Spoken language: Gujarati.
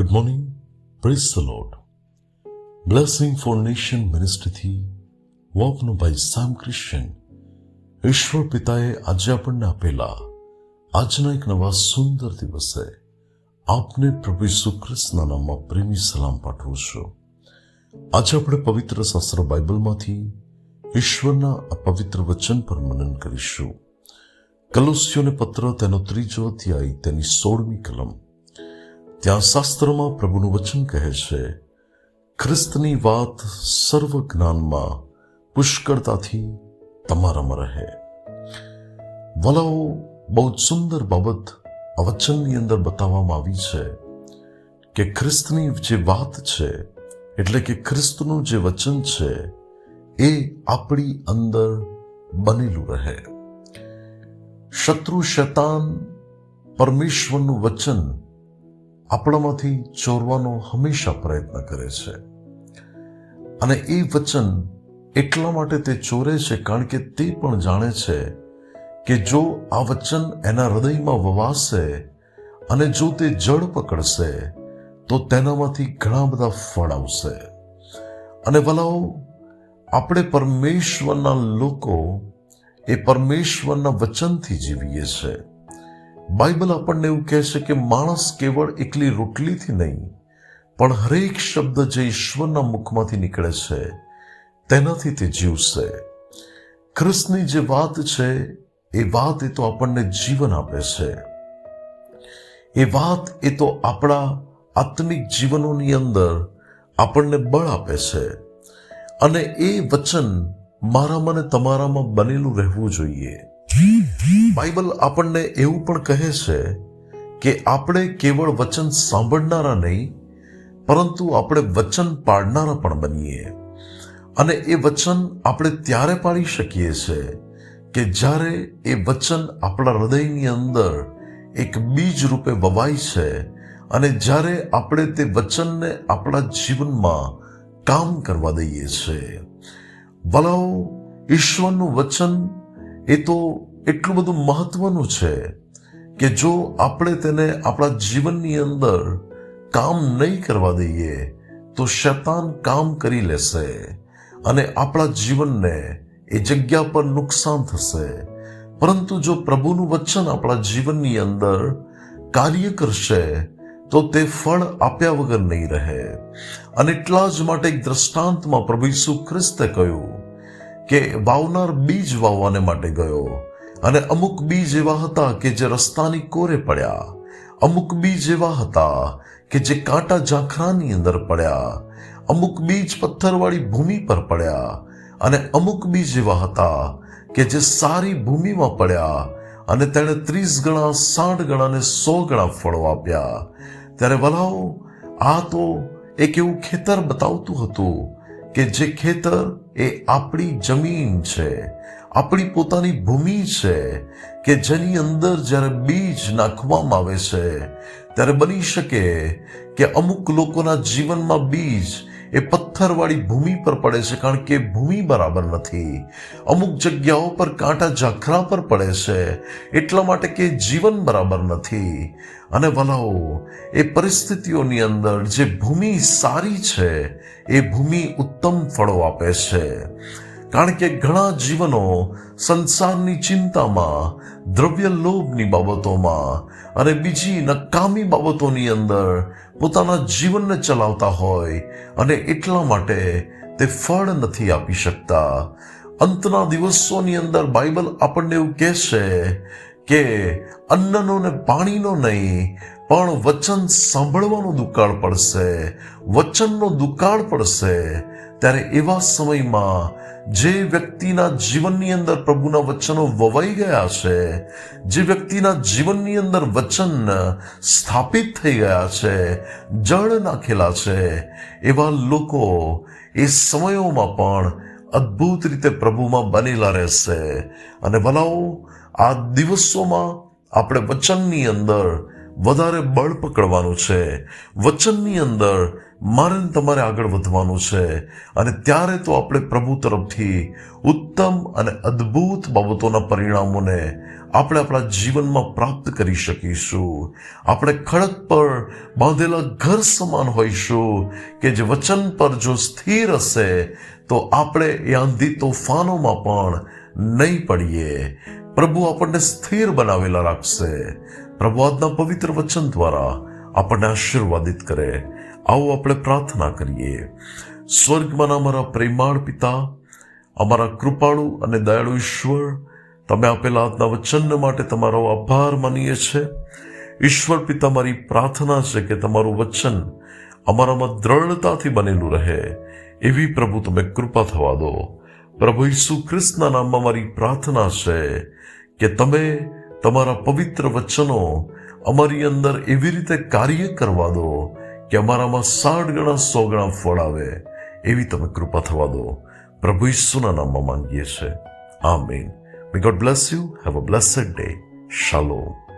Good morning praise the lord blessing for nation મિનિસ્ટ્રીથી વોકનું ભાઈ સામ ક્રિશ્ચન. ઈશ્વર પિતાએ આજે આપણને આપેલા આજના એક નવા સુંદર દિવસે આપને પ્રભુ ઈસુ નામમાં પ્રેમી સલામ પાઠવું છું. આજે આપણે પવિત્ર શાસ્ત્ર બાઇબલમાંથી ઈશ્વરના આ પવિત્ર વચન પર મનન કરીશું. કલોસીઓને પત્ર તેનો ત્રીજો અધ્યાય તેની સોળમી કલમ. ત્યાં શાસ્ત્રમાં પ્રભુનું વચન કહે છે ખ્રિસ્તની વાત સર્વ જ્ઞાનમાં પુષ્કળતાથી તમારામાં રહે વલાઓ બહુ સુંદર બાબત આ વચનની અંદર બતાવવામાં આવી છે કે ખ્રિસ્તની જે વાત છે એટલે કે ખ્રિસ્તનું જે વચન છે એ આપણી અંદર બનેલું રહે શત્રુ શૈતાન પરમેશ્વરનું વચન આપણામાંથી ચોરવાનો હંમેશા પ્રયત્ન કરે છે. અને એ વચન એટલા માટે તે ચોરે છે કારણ કે તે પણ જાણે છે કે જો આ વચન એના હૃદયમાં વવાશે અને જો તે જળ પકડશે, તો તેનામાંથી ઘણા બધા ફળ આવશે. અને વલાઓ, આપણે પરમેશ્વરના લોકો એ પરમેશ્વરના વચનથી જીવીએ છે. બાઇબલ આપણને એવું કહે છે કે માણસ કેવળ એકલી રોટલીથી નહીં, પણ હરેક શબ્દ જે ઈશ્વરના મુખમાંથી નીકળે છે, તેનાથી તે જીવશે. ખ્રિસ્તની જે વાત છે, એ વાત એ તો આપણને જીવન આપે છે. એ વાત એ તો આપણા આત્મિક જીવનોની અંદર આપણને બળ આપે છે. અને એ વચન મારા મને તમારામાં બનેલું રહેવું જોઈએ. બાઇબલ આપણને એવું પણ કહે છે કે આપણે કેવળ વચન સાંભળનારા નહીં, પરંતુ આપણે વચન પાડનારા પણ બનીએ. અને એ વચન આપણે ત્યારે પાડી શકીએ છીએ કે જ્યારે એ વચન આપણા હૃદયની અંદર એક બીજ રૂપે વવાય છે અને જ્યારે આપણે તે વચનને આપણા જીવનમાં કામ કરવા દઈએ છીએ વલાઓ, ઈશ્વરનું વચન એ તો એટલું બધું મહત્વનું છે કે જો આપણે તેને આપણા જીવનની અંદર કામ નહીં કરવા દઈએ, તો શૈતાન કામ કરી લેશે અને આપણા જીવનને એ જગ્યા પર નુકસાન થશે. પરંતુ જો પ્રભુનું વચન આપણા જીવનની અંદર કાર્ય કરશે, તો તે ફળ આપ્યા વગર નહીં રહે. અને એટલા જ માટે એક દ્રષ્ટાંતમાં પ્રભુ ઈસુ ખ્રિસ્તે કહ્યું કે વાવનાર બીજ વાવવાને માટે ગયો અને અમુક બીજ એવા હતા કે જે રસ્તાની કોરે પડ્યા. અમુક બીજ એવા હતા કે જે કાંટા ઝાંખરાની અંદર પડ્યા. અમુક બીજ પથ્થરવાળી ભૂમિ પર પડ્યા અને અમુક બીજ એવા હતા કે જે સારી ભૂમિમાં પડ્યા અને તેણે ત્રીસ ગણા, સાઠ ગણા અને સો ગણા ફળો આપ્યા. ત્યારે વલાઓ, આ તો એક એવું ખેતર બતાવતું હતું કે જે ખેતર એ આપણી જમીન છે, આપણી પોતાની ભૂમિ છે, કે જેની અંદર જ્યારે બીજ નાખવામાં આવે છે, ત્યારે બની શકે કે અમુક લોકોના જીવનમાં બીજ એ પથ્થરવાળી ભૂમિ પર પડે છે કારણ કે ભૂમિ બરાબર નથી. અમુક જગ્યાઓ પર કાંટા ઝાખરા પર પડે છે, એટલા માટે કે જીવન બરાબર નથી. અને વલાઓ એ પરિસ્થિતિઓની અંદર જે ભૂમિ સારી છે, એ ભૂમિ ઉત્તમ ફળો આપે છે. કારણ કે ઘણા જીવનો સંસારની ચિંતામાં, દ્રવ્ય લોભની બાબતોમાં અને બીજી નકામી બાબતોની અંદર પોતાના જીવનને ચલાવતા હોય અને એટલા માટે તે ફળ નથી આપી શકતા. અંતના દિવસોની અંદર બાઇબલ આપણને એવું કહે છે કે અન્નનો ને પાણીનો નહીં પણ વચન સાંભળવાનો દુકાળ પડશે, વચનનો દુકાળ પડશે. ત્યારે એવા સમયમાં જે વ્યક્તિના જીવનની અંદર પ્રભુના વચનો વવાઈ ગયા છે, જે વ્યક્તિના જીવનની અંદર વચન સ્થાપિત થઈ ગયા છે, જળ નાખેલા છે, એવા લોકો એ સમયોમાં પણ અદ્ભુત રીતે પ્રભુમાં બનેલા રહેશે. અને ભલાઓ, આ દિવસોમાં આપણે વચનની અંદર વધારે બળ પકડવાનું છે. વચનની અંદર મારે તમારે આગળ વધવાનું છે. અને ત્યારે તો આપણે પ્રભુ તરફથી ઉત્તમ અને અદ્ભુત બાબતોના પરિણામોને આપણે આપણા જીવનમાં પ્રાપ્ત કરી શકીશું. આપણે ખડક પર બાંધેલા ઘર સમાન હોઈશું કે જે વચન પર જો સ્થિર હશે તો આપણે એ આંધી તોફાનોમાં પણ નહીં પડીએ. પ્રભુ આપણને સ્થિર બનાવેલા રાખશે. પ્રભુ આજના પવિત્ર વચન દ્વારા આપણને આશીર્વાદિત કરે. આવો આપણે પ્રાર્થના કરીએ. સ્વર્ગમાં અમારા પ્રેમાળ પિતા, અમારા કૃપાળુ અને દયાળુ ઈશ્વર, તમે આપેલા આજના વચન માટે તમારો આભાર માનીએ છે ઈશ્વર પિતા, મારી પ્રાર્થના છે કે તમારું વચન અમારામાં દ્રઢતાથી બનેલું રહે. એવી પ્રભુ તમે કૃપા થવા દો. પ્રભુ ઈસુ ખ્રિસ્તના નામમાં મારી પ્રાર્થના છે કે તમે તમારા પવિત્ર વચનો અમારી અંદર એવી રીતે કાર્ય કરવા દો કે અમારામાં સાઠ ગણા, સો ગણા ફળ આવે એવી તમે કૃપા થવા દો. પ્રભુ ઈસુના નામમાં માંગીએ છીએ. Amen may God bless you have a blessed day shalom